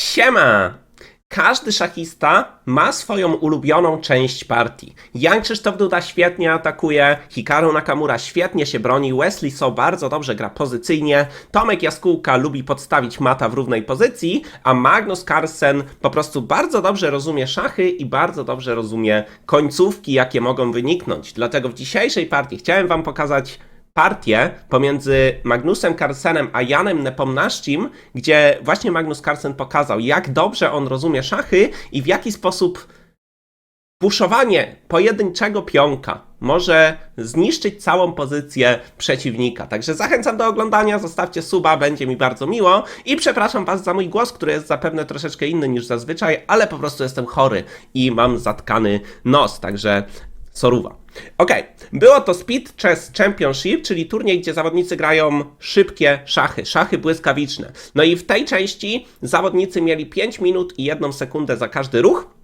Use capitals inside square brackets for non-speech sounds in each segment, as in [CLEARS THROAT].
Siema! Każdy szachista ma swoją ulubioną część partii. Jan Krzysztof Duda świetnie atakuje, Hikaru Nakamura świetnie się broni, Wesley So bardzo dobrze gra pozycyjnie, Tomek Jaskółka lubi podstawić mata w równej pozycji, a Magnus Carlsen po prostu bardzo dobrze rozumie szachy i bardzo dobrze rozumie końcówki, jakie mogą wyniknąć. Dlatego w dzisiejszej partii chciałem wam pokazać partię pomiędzy Magnusem Carlsenem a Janem Nepomnaszczim, gdzie właśnie Magnus Carlsen pokazał, jak dobrze on rozumie szachy i w jaki sposób puszowanie pojedynczego pionka może zniszczyć całą pozycję przeciwnika. Także zachęcam do oglądania, zostawcie suba, będzie mi bardzo miło i przepraszam Was za mój głos, który jest zapewne troszeczkę inny niż zazwyczaj, ale po prostu jestem chory i mam zatkany nos, także soruwa. Okej, było to Speed Chess Championship, czyli turniej, gdzie zawodnicy grają szybkie szachy, szachy błyskawiczne. No i w tej części zawodnicy mieli 5 minut i 1 sekundę za każdy ruch.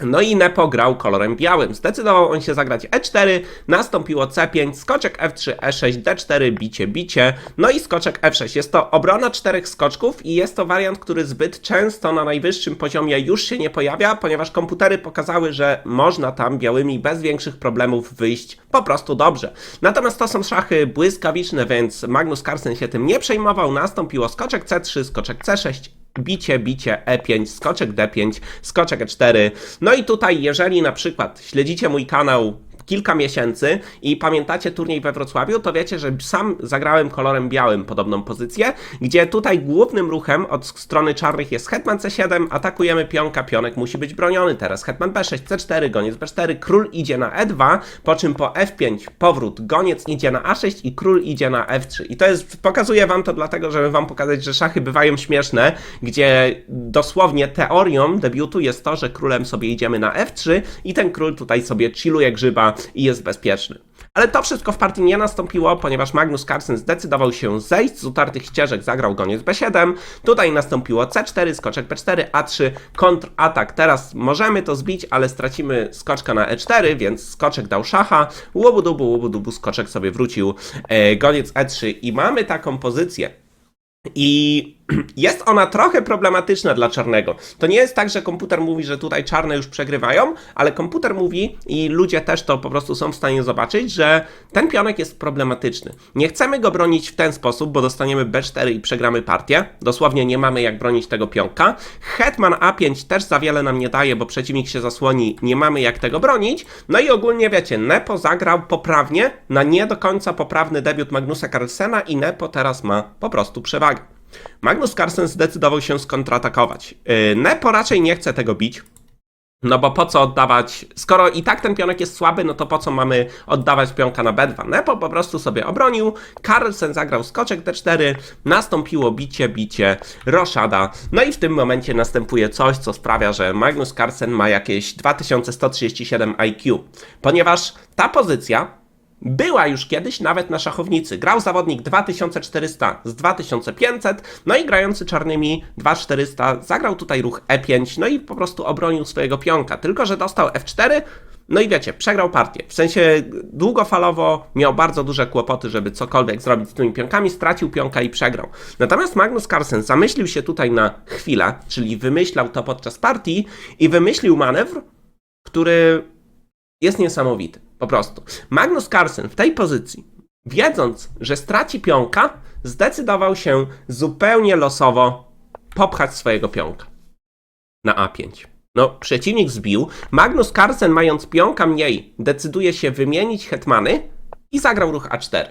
No i Nepo grał kolorem białym. Zdecydował on się zagrać E4, nastąpiło C5, skoczek F3, E6, D4, bicie, bicie, no i skoczek F6. Jest to obrona czterech skoczków i jest to wariant, który zbyt często na najwyższym poziomie już się nie pojawia, ponieważ komputery pokazały, że można tam białymi bez większych problemów wyjść po prostu dobrze. Natomiast to są szachy błyskawiczne, więc Magnus Carlsen się tym nie przejmował. Nastąpiło skoczek C3, skoczek C6, bicie, bicie, E5, skoczek D5, skoczek E4. No i tutaj, jeżeli na przykład śledzicie mój kanał kilka miesięcy i pamiętacie turniej we Wrocławiu, to wiecie, że sam zagrałem kolorem białym podobną pozycję, gdzie tutaj głównym ruchem od strony czarnych jest hetman C7, atakujemy pionka, pionek musi być broniony, teraz hetman B6, C4, goniec B4, król idzie na E2, po czym po F5 powrót, goniec idzie na A6 i król idzie na F3. I to jest, pokazuję wam to dlatego, żeby wam pokazać, że szachy bywają śmieszne, gdzie dosłownie teorią debiutu jest to, że królem sobie idziemy na F3 i ten król tutaj sobie chilluje grzyba i jest bezpieczny. Ale to wszystko w partii nie nastąpiło, ponieważ Magnus Carlsen zdecydował się zejść z utartych ścieżek, zagrał goniec B7. Tutaj nastąpiło C4, skoczek B4, A3, kontratak. Teraz możemy to zbić, ale stracimy skoczka na E4, więc skoczek dał szacha. Łobudubu, łobudubu, skoczek sobie wrócił, e, goniec E3 i mamy taką pozycję. I [CLEARS THROAT] jest ona trochę problematyczna dla czarnego. To nie jest tak, że komputer mówi, że tutaj czarne już przegrywają, ale komputer mówi i ludzie też to po prostu są w stanie zobaczyć, że ten pionek jest problematyczny. Nie chcemy go bronić w ten sposób, bo dostaniemy B4 i przegramy partię. Dosłownie nie mamy jak bronić tego pionka. Hetman A5 też za wiele nam nie daje, bo przeciwnik się zasłoni, nie mamy jak tego bronić. No i ogólnie wiecie, Nepo zagrał poprawnie na nie do końca poprawny debiut Magnusa Carlsena i Nepo teraz ma po prostu przewagę. Magnus Carlsen zdecydował się skontratakować. Yy, Nepo raczej nie chce tego bić. No bo po co oddawać, skoro i tak ten pionek jest słaby, no to po co mamy oddawać pionka na B2? Nepo po prostu sobie obronił, Carlsen zagrał skoczek D4, nastąpiło bicie, bicie, roszada, no i w tym momencie następuje coś, co sprawia, że Magnus Carlsen ma jakieś 2137 IQ, ponieważ ta pozycja była już kiedyś nawet na szachownicy. Grał zawodnik 2400 z 2500, no i grający czarnymi 2400 zagrał tutaj ruch E5, no i po prostu obronił swojego pionka. Tylko, że dostał F4, no i wiecie, przegrał partię. W sensie długofalowo miał bardzo duże kłopoty, żeby cokolwiek zrobić z tymi pionkami, stracił pionka i przegrał. Natomiast Magnus Carlsen zamyślił się tutaj na chwilę, czyli wymyślał to podczas partii i wymyślił manewr, który jest niesamowity. Po prostu. Magnus Carlsen w tej pozycji, wiedząc, że straci pionka, zdecydował się zupełnie losowo popchać swojego pionka na A5. No, przeciwnik zbił. Magnus Carlsen, mając pionka mniej, decyduje się wymienić hetmany i zagrał ruch A4.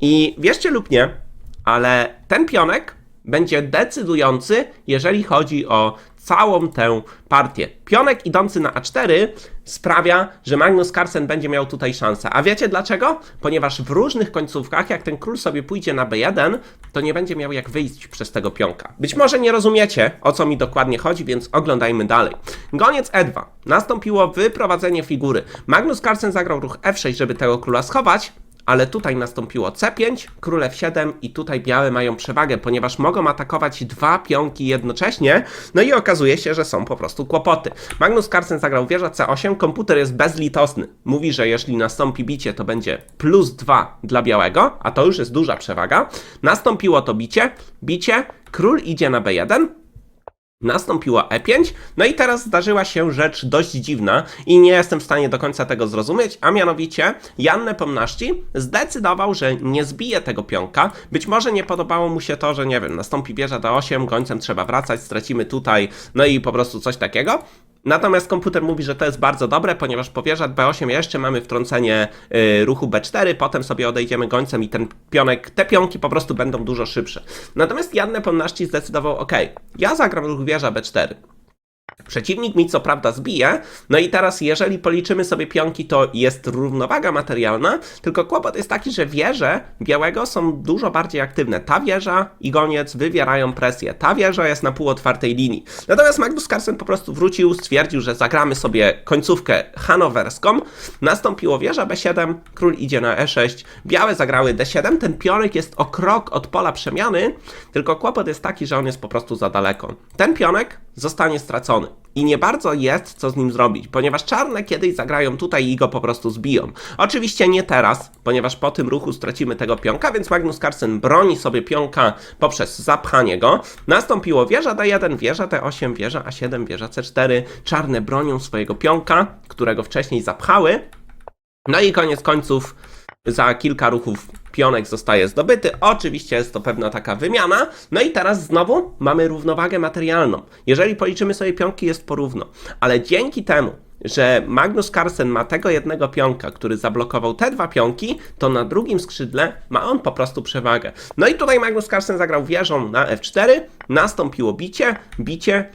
I wierzcie lub nie, ale ten pionek będzie decydujący, jeżeli chodzi o całą tę partię. Pionek idący na A4 sprawia, że Magnus Carlsen będzie miał tutaj szansę. A wiecie dlaczego? Ponieważ w różnych końcówkach, jak ten król sobie pójdzie na B1, to nie będzie miał jak wyjść przez tego pionka. Być może nie rozumiecie, o co mi dokładnie chodzi, więc oglądajmy dalej. Goniec E2. Nastąpiło wyprowadzenie figury. Magnus Carlsen zagrał ruch F6, żeby tego króla schować, ale tutaj nastąpiło C5, król F7 i tutaj białe mają przewagę, ponieważ mogą atakować dwa pionki jednocześnie, no i okazuje się, że są po prostu kłopoty. Magnus Carlsen zagrał wieża C8, komputer jest bezlitosny. Mówi, że jeśli nastąpi bicie, to będzie plus 2 dla białego, a to już jest duża przewaga. Nastąpiło to bicie, bicie, król idzie na B1, Nastąpiło E5, no i teraz zdarzyła się rzecz dość dziwna i nie jestem w stanie do końca tego zrozumieć, a mianowicie Jan Nepomnaszci zdecydował, że nie zbije tego pionka. Być może nie podobało mu się to, że nie wiem, nastąpi wieża D8, gońcem trzeba wracać, stracimy tutaj, no i po prostu coś takiego. Natomiast komputer mówi, że to jest bardzo dobre, ponieważ po wieża B8 jeszcze mamy wtrącenie y, ruchu B4, potem sobie odejdziemy gońcem i ten pionek, te pionki po prostu będą dużo szybsze. Natomiast Jan Nepomnaszci zdecydował, ok, ja zagram ruch wieża B4. Przeciwnik mi co prawda zbije, no i teraz jeżeli policzymy sobie pionki, to jest równowaga materialna, tylko kłopot jest taki, że wieże białego są dużo bardziej aktywne. Ta wieża i goniec wywierają presję, ta wieża jest na półotwartej linii. Natomiast Magnus Carlsen po prostu wrócił, stwierdził, że zagramy sobie końcówkę hanowerską, nastąpiło wieża B7, król idzie na E6, białe zagrały D7, ten pionek jest o krok od pola przemiany, tylko kłopot jest taki, że on jest po prostu za daleko. Ten pionek zostanie stracony. I nie bardzo jest co z nim zrobić, ponieważ czarne kiedyś zagrają tutaj i go po prostu zbiją. Oczywiście nie teraz, ponieważ po tym ruchu stracimy tego pionka, więc Magnus Carlsen broni sobie pionka poprzez zapchanie go. Nastąpiło wieża D1, wieża D8, wieża A7, wieża C4. Czarne bronią swojego pionka, którego wcześniej zapchały. No i koniec końców za kilka ruchów pionek zostaje zdobyty. Oczywiście jest to pewna taka wymiana. No i teraz znowu mamy równowagę materialną. Jeżeli policzymy sobie pionki, jest porówno. Ale dzięki temu, że Magnus Carlsen ma tego jednego pionka, który zablokował te dwa pionki, to na drugim skrzydle ma on po prostu przewagę. No i tutaj Magnus Carlsen zagrał wieżą na F4, nastąpiło bicie, bicie,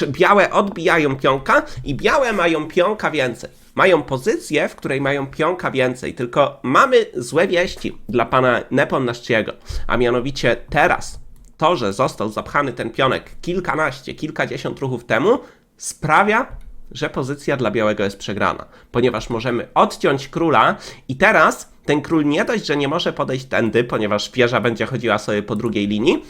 czy białe odbijają pionka i białe mają pionka więcej. Mają pozycję, w której mają pionka więcej, tylko mamy złe wieści dla pana Nepomnaszciego, a mianowicie teraz to, że został zapchany ten pionek kilkanaście, kilkadziesiąt ruchów temu, sprawia, że pozycja dla białego jest przegrana, ponieważ możemy odciąć króla i teraz ten król nie dość, że nie może podejść tędy, ponieważ wieża będzie chodziła sobie po drugiej linii,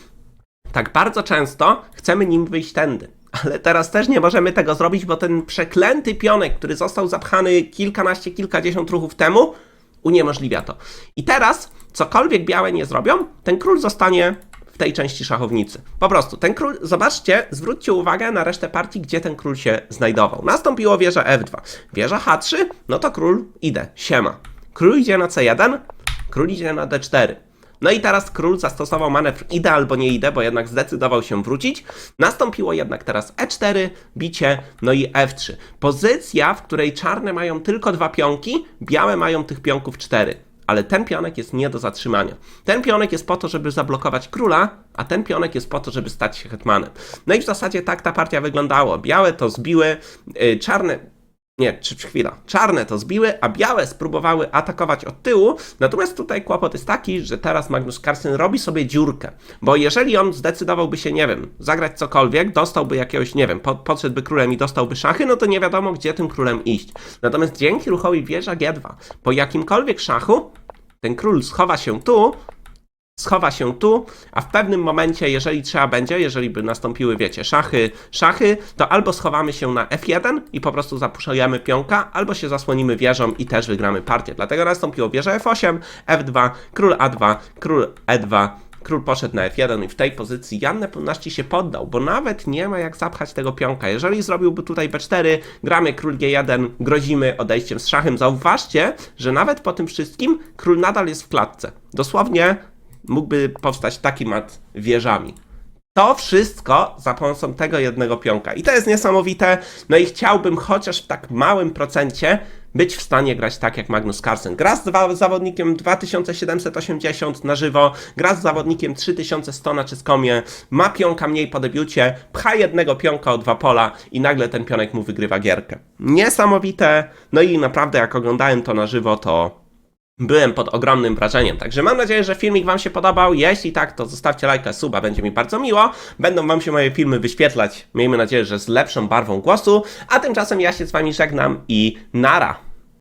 tak bardzo często chcemy nim wyjść tędy. Ale teraz też nie możemy tego zrobić, bo ten przeklęty pionek, który został zapchany kilkanaście, kilkadziesiąt ruchów temu, uniemożliwia to. I teraz, cokolwiek białe nie zrobią, ten król zostanie w tej części szachownicy. Po prostu, ten król, zobaczcie, zwróćcie uwagę na resztę partii, gdzie ten król się znajdował. Nastąpiło wieża F2. Wieża H3, no to król idę, siema. Król idzie na C1, król idzie na D4. No i teraz król zastosował manewr idę albo nie idę, bo jednak zdecydował się wrócić. Nastąpiło jednak teraz E4, bicie, no i F3. Pozycja, w której czarne mają tylko dwa pionki, białe mają tych pionków cztery. Ale ten pionek jest nie do zatrzymania. Ten pionek jest po to, żeby zablokować króla, a ten pionek jest po to, żeby stać się hetmanem. No i w zasadzie tak ta partia wyglądała. Białe to zbiły, yy, czarne nie, czy chwila. Czarne to zbiły, a białe spróbowały atakować od tyłu. Natomiast tutaj kłopot jest taki, że teraz Magnus Carlsen robi sobie dziurkę. Bo jeżeli on zdecydowałby się, nie wiem, zagrać cokolwiek, dostałby jakiegoś, nie wiem, pod, podszedłby królem i dostałby szachy, no to nie wiadomo, gdzie tym królem iść. Natomiast dzięki ruchowi wieża G2, po jakimkolwiek szachu, ten król schowa się tu, schowa się tu, a w pewnym momencie, jeżeli trzeba będzie, jeżeli by nastąpiły, wiecie, szachy, szachy, to albo schowamy się na F1 i po prostu zapuszczajemy pionka, albo się zasłonimy wieżą i też wygramy partię. Dlatego nastąpiło wieża F8, F2, król A2, król E2, Król poszedł na F1 i w tej pozycji Jan Nepomniachtchi się poddał, bo nawet nie ma jak zapchać tego pionka. Jeżeli zrobiłby tutaj B4, gramy król G1, grozimy odejściem z szachem. Zauważcie, że nawet po tym wszystkim król nadal jest w klatce. Dosłownie mógłby powstać taki mat wieżami. To wszystko za pomocą tego jednego pionka. I to jest niesamowite. No i chciałbym chociaż w tak małym procencie być w stanie grać tak jak Magnus Carlsen. Gra z zawodnikiem 2780 na żywo, gra z zawodnikiem 3100 na czyskomie, ma pionka mniej po debiucie, pcha jednego pionka o dwa pola i nagle ten pionek mu wygrywa gierkę. Niesamowite. No i naprawdę jak oglądałem to na żywo, to Byłem pod ogromnym wrażeniem, także mam nadzieję, że filmik Wam się podobał. Jeśli tak, to zostawcie lajka, suba, będzie mi bardzo miło. Będą Wam się moje filmy wyświetlać, miejmy nadzieję, że z lepszą barwą głosu. A tymczasem ja się z Wami żegnam i nara!